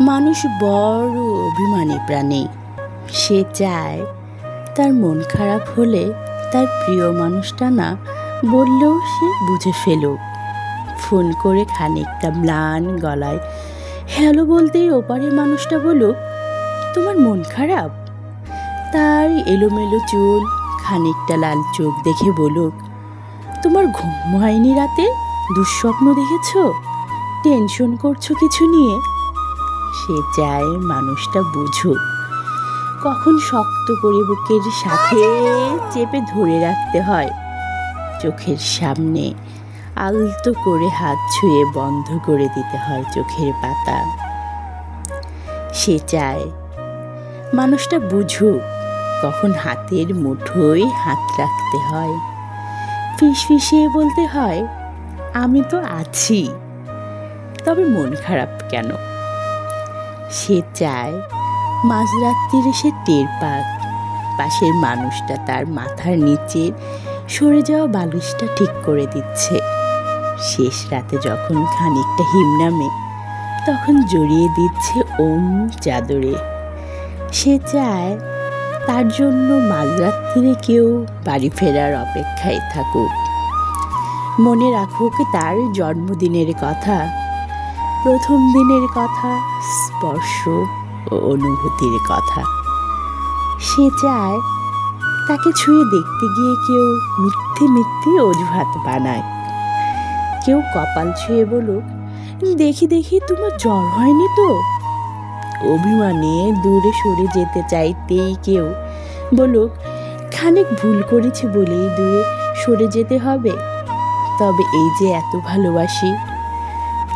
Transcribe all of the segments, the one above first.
মানুষ বড় অভিমানী প্রাণী। সে চায় তার মন খারাপ হলে তার প্রিয় মানুষটা না বললেও সে বুঝে ফেলুক। ফোন করে খানিকটা ম্লান গলায়, হ্যালো বলতেই ওপারের মানুষটা বলুক, তোমার মন খারাপ? তার এলোমেলো চুল, খানিকটা লাল চোখ দেখে বলুক, তোমার ঘুম হয়নি রাতে? দুঃস্বপ্ন দেখেছ? টেনশন করছ কিছু নিয়ে? সে চায় মানুষটা বুঝুক। কখন শক্ত করে বুকের সাথে চেপে ধরে রাখতে হয়। চোখের সামনে আলতো করে হাত ছুঁয়ে বন্ধ করে দিতে হয় চোখের পাতা। সে চায় মানুষটা বুঝুক, কখন হাতের মুঠোয় হাত রাখতে হয়। ফিস ফিসিয়ে বলতে হয়, আমি তো আছি। তবে মন খারাপ কেন? সে চায় মাঝরাত্রিরে সে টের পাক। পাশের মানুষটা তার মাথার নিচে সরে যাওয়া বালিশটা ঠিক করে দিচ্ছে। শেষ রাতে যখন খানিকটা হিম নামে, তখন জড়িয়ে দিচ্ছে ওম চাদরে। সে চায় তার জন্য মাঝরাত্রিরে কেউ বাড়ি ফেরার অপেক্ষায় থাকুক। মনে রাখুক তার জন্মদিনের কথা, প্রথম দিনের কথা স্পর্শ ও অনুভূতির কথা। সে চায় তাকে ছুঁয়ে দেখতে গিয়ে কেউ মিথ্যে মিথ্যে অজুহাত বানায়। কেউ কপাল ছুঁয়ে বলুক, দেখি দেখি, তোমার জ্বর হয়নি তো? অভিমানে দূরে সরে যেতে চাইতেই কেউ বলুক, খানিক ভুল করেছে বলেই দূরে সরে যেতে হবে। তবে এই যে এত ভালোবাসি,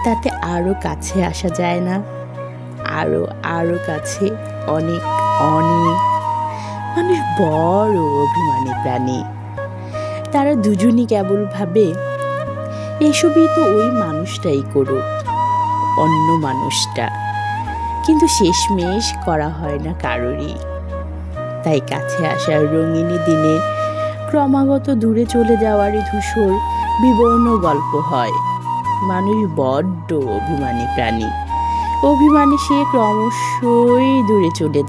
তাতে আরও কাছে আসা যায় না। আরও আরও কাছে অনেক অনেক মানুষ বড় অভিমানী প্রাণী। তারা দুজনই কেবল ভাবে, এসবই তো ওই মানুষটাই করুক, অন্য মানুষটা। কিন্তু শেষমেশ করা হয় না কারোরই। তাই কাছে আসার রঙিনী দিনে ক্রমাগত দূরে চলে যাওয়ারই ধূসর বিবর্ণ গল্প হয়। মানুষ বড্ড অভিমানী প্রাণী। অভিমানী সে ক্রমশই দূরে চলে যায়।